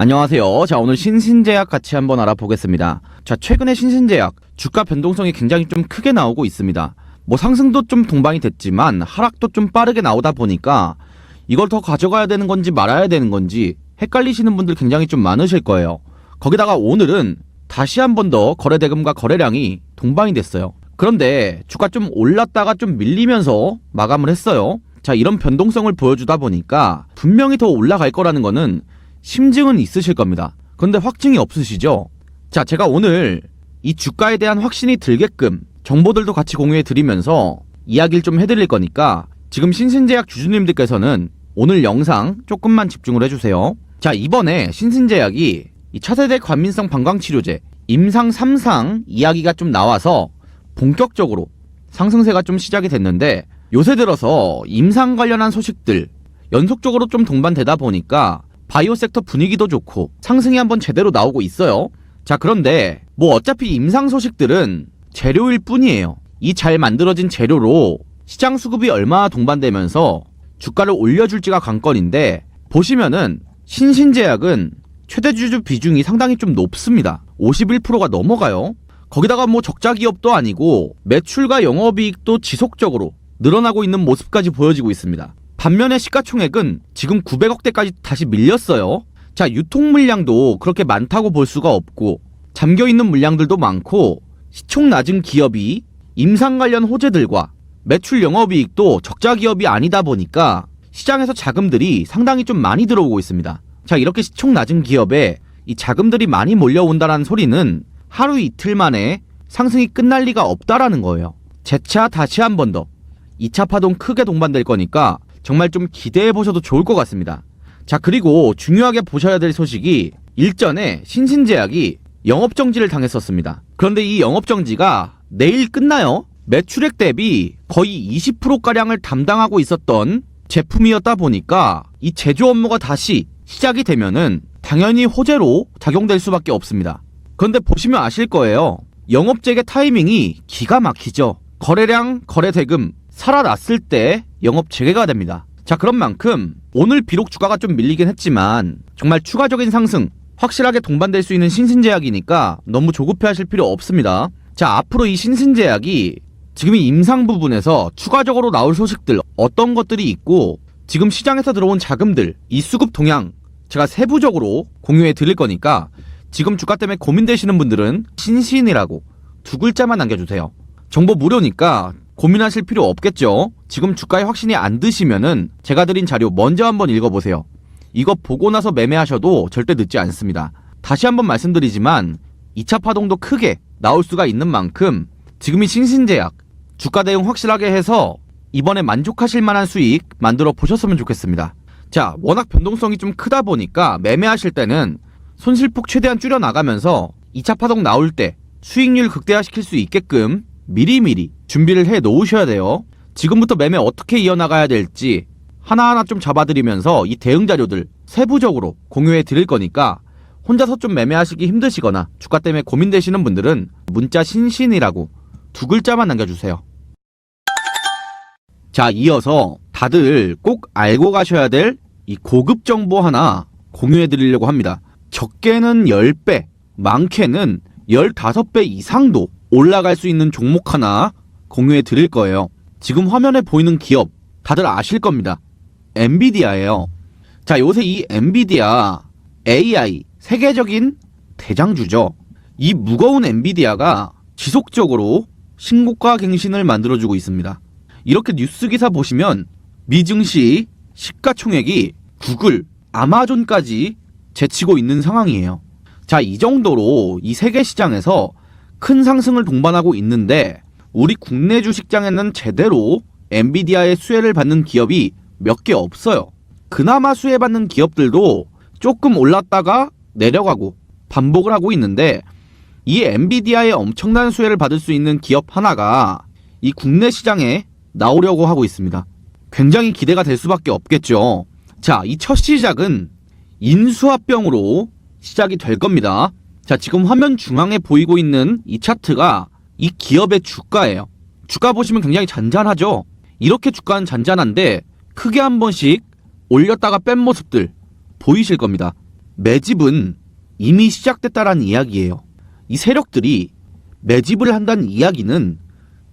안녕하세요. 자, 오늘 신신제약 같이 한번 알아보겠습니다. 자, 최근에 신신제약 주가 변동성이 굉장히 좀 크게 나오고 있습니다. 뭐 상승도 좀 동반이 됐지만 하락도 좀 빠르게 나오다 보니까 이걸 더 가져가야 되는 건지 말아야 되는 건지 헷갈리시는 분들 굉장히 좀 많으실 거예요. 거기다가 오늘은 다시 한 번 더 거래 대금과 거래량이 동반이 됐어요. 그런데 주가 좀 올랐다가 좀 밀리면서 마감을 했어요. 자, 이런 변동성을 보여주다 보니까 분명히 더 올라갈 거라는 거는 심증은 있으실 겁니다. 그런데 확증이 없으시죠? 자, 제가 오늘 이 주가에 대한 확신이 들게끔 정보들도 같이 공유해 드리면서 이야기를 좀 해드릴 거니까 지금 신신제약 주주님들께서는 오늘 영상 조금만 집중을 해주세요. 자, 이번에 신신제약이 이 차세대 관민성 방광치료제 임상 3상 이야기가 좀 나와서 본격적으로 상승세가 좀 시작이 됐는데 요새 들어서 임상 관련한 소식들 연속적으로 좀 동반되다 보니까 바이오 섹터 분위기도 좋고 상승이 한번 제대로 나오고 있어요. 자, 그런데 뭐 어차피 임상 소식들은 재료일 뿐이에요. 이 잘 만들어진 재료로 시장 수급이 얼마나 동반되면서 주가를 올려줄지가 관건인데 보시면은 신신제약은 최대 주주 비중이 상당히 좀 높습니다. 51%가 넘어가요. 거기다가 뭐 적자 기업도 아니고 매출과 영업이익도 지속적으로 늘어나고 있는 모습까지 보여지고 있습니다. 반면에 시가총액은 지금 900억대까지 다시 밀렸어요. 자, 유통 물량도 그렇게 많다고 볼 수가 없고 잠겨 있는 물량들도 많고 시총 낮은 기업이 임상 관련 호재들과 매출 영업이익도 적자 기업이 아니다 보니까 시장에서 자금들이 상당히 좀 많이 들어오고 있습니다. 자, 이렇게 시총 낮은 기업에 이 자금들이 많이 몰려온다는 소리는 하루 이틀 만에 상승이 끝날 리가 없다라는 거예요. 재차 다시 한 번 더 2차 파동 크게 동반될 거니까 정말 좀 기대해 보셔도 좋을 것 같습니다. 자, 그리고 중요하게 보셔야 될 소식이 일전에 신신제약이 영업정지를 당했었습니다. 그런데 이 영업정지가 내일 끝나요. 매출액 대비 거의 20%가량을 담당하고 있었던 제품이었다 보니까 이 제조 업무가 다시 시작이 되면은 당연히 호재로 작용될 수밖에 없습니다. 그런데 보시면 아실 거예요. 영업재개 타이밍이 기가 막히죠. 거래량, 거래 대금 살아났을 때 영업 재개가 됩니다. 자, 그런 만큼 오늘 비록 주가가 좀 밀리긴 했지만 정말 추가적인 상승 확실하게 동반될 수 있는 신신제약이니까 너무 조급해 하실 필요 없습니다. 자, 앞으로 이 신신제약이 지금 이 임상 부분에서 추가적으로 나올 소식들 어떤 것들이 있고 지금 시장에서 들어온 자금들 이 수급 동향 제가 세부적으로 공유해 드릴 거니까 지금 주가 때문에 고민되시는 분들은 신신이라고 두 글자만 남겨주세요. 정보 무료니까 고민하실 필요 없겠죠. 지금 주가에 확신이 안 드시면은 제가 드린 자료 먼저 한번 읽어보세요. 이거 보고 나서 매매하셔도 절대 늦지 않습니다. 다시 한번 말씀드리지만 2차 파동도 크게 나올 수가 있는 만큼 지금이 신신제약 주가 대응 확실하게 해서 이번에 만족하실 만한 수익 만들어 보셨으면 좋겠습니다. 자, 워낙 변동성이 좀 크다 보니까 매매하실 때는 손실폭 최대한 줄여 나가면서 2차 파동 나올 때 수익률 극대화시킬 수 있게끔 미리미리 준비를 해 놓으셔야 돼요. 지금부터 매매 어떻게 이어나가야 될지 하나하나 좀 잡아드리면서 이 대응 자료들 세부적으로 공유해 드릴 거니까 혼자서 좀 매매하시기 힘드시거나 주가 때문에 고민되시는 분들은 문자 신신이라고 두 글자만 남겨주세요. 자, 이어서 다들 꼭 알고 가셔야 될 이 고급 정보 하나 공유해 드리려고 합니다. 적게는 10배, 많게는 15배 이상도 올라갈 수 있는 종목 하나 공유해 드릴 거예요. 지금 화면에 보이는 기업 다들 아실 겁니다. 엔비디아예요. 자, 요새 이 엔비디아 AI 세계적인 대장주죠. 이 무거운 엔비디아가 지속적으로 신고가 갱신을 만들어주고 있습니다. 이렇게 뉴스 기사 보시면 미증시 시가총액이 구글, 아마존까지 제치고 있는 상황이에요. 자, 이 정도로 이 세계 시장에서 큰 상승을 동반하고 있는데 우리 국내 주식장에는 제대로 엔비디아의 수혜를 받는 기업이 몇 개 없어요. 그나마 수혜받는 기업들도 조금 올랐다가 내려가고 반복을 하고 있는데 이 엔비디아의 엄청난 수혜를 받을 수 있는 기업 하나가 이 국내 시장에 나오려고 하고 있습니다. 굉장히 기대가 될 수밖에 없겠죠. 자, 이 첫 시작은 인수합병으로 시작이 될 겁니다. 자, 지금 화면 중앙에 보이고 있는 이 차트가 이 기업의 주가예요. 주가 보시면 굉장히 잔잔하죠? 이렇게 주가는 잔잔한데 크게 한 번씩 올렸다가 뺀 모습들 보이실 겁니다. 매집은 이미 시작됐다라는 이야기예요. 이 세력들이 매집을 한다는 이야기는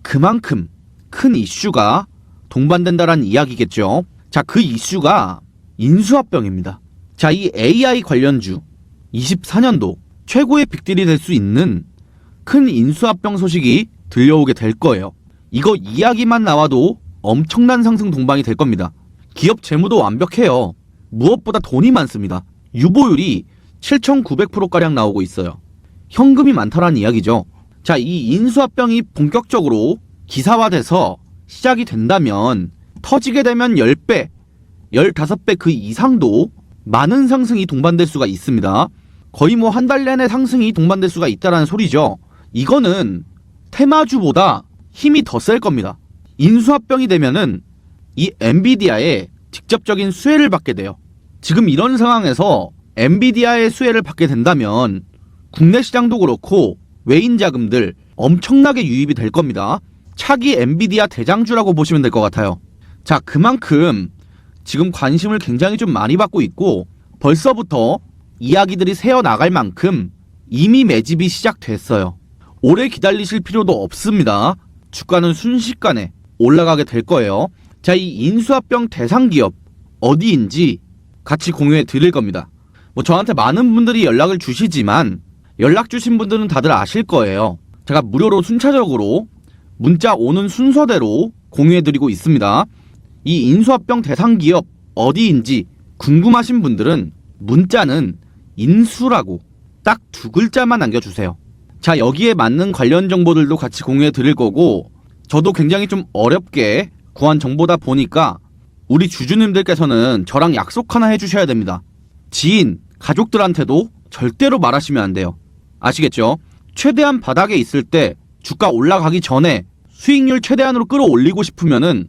그만큼 큰 이슈가 동반된다라는 이야기겠죠. 자, 그 이슈가 인수합병입니다. 자, 이 AI 관련주 24년도 최고의 빅딜이 될 수 있는 큰 인수합병 소식이 들려오게 될 거예요. 이거 이야기만 나와도 엄청난 상승 동반이 될 겁니다. 기업 재무도 완벽해요. 무엇보다 돈이 많습니다. 유보율이 7,900%가량 나오고 있어요. 현금이 많다라는 이야기죠. 자, 이 인수합병이 본격적으로 기사화돼서 시작이 된다면 터지게 되면 10배, 15배 그 이상도 많은 상승이 동반될 수가 있습니다. 거의 뭐 한 달 내내 상승이 동반될 수가 있다라는 소리죠. 이거는 테마주보다 힘이 더 셀 겁니다. 인수합병이 되면은 이 엔비디아의 직접적인 수혜를 받게 돼요. 지금 이런 상황에서 엔비디아의 수혜를 받게 된다면 국내 시장도 그렇고 외인 자금들 엄청나게 유입이 될 겁니다. 차기 엔비디아 대장주라고 보시면 될 것 같아요. 자, 그만큼 지금 관심을 굉장히 좀 많이 받고 있고 벌써부터 이야기들이 새어 나갈 만큼 이미 매집이 시작됐어요. 오래 기다리실 필요도 없습니다. 주가는 순식간에 올라가게 될 거예요. 자, 이 인수합병 대상 기업 어디인지 같이 공유해 드릴 겁니다. 뭐 저한테 많은 분들이 연락을 주시지만 연락 주신 분들은 다들 아실 거예요. 제가 무료로 순차적으로 문자 오는 순서대로 공유해 드리고 있습니다. 이 인수합병 대상 기업 어디인지 궁금하신 분들은 문자는 인수라고 딱 두 글자만 남겨주세요. 자, 여기에 맞는 관련 정보들도 같이 공유해 드릴 거고, 저도 굉장히 좀 어렵게 구한 정보다 보니까 우리 주주님들께서는 저랑 약속 하나 해주셔야 됩니다. 지인, 가족들한테도 절대로 말하시면 안 돼요. 아시겠죠? 최대한 바닥에 있을 때 주가 올라가기 전에 수익률 최대한으로 끌어올리고 싶으면은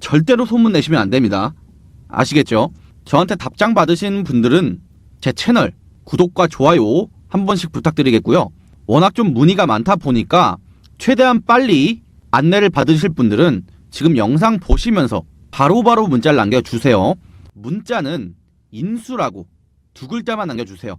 절대로 소문 내시면 안 됩니다. 아시겠죠? 저한테 답장 받으신 분들은 제 채널 구독과 좋아요 한 번씩 부탁드리겠고요. 워낙 좀 문의가 많다 보니까 최대한 빨리 안내를 받으실 분들은 지금 영상 보시면서 바로바로 문자를 남겨주세요. 문자는 인수라고 두 글자만 남겨주세요.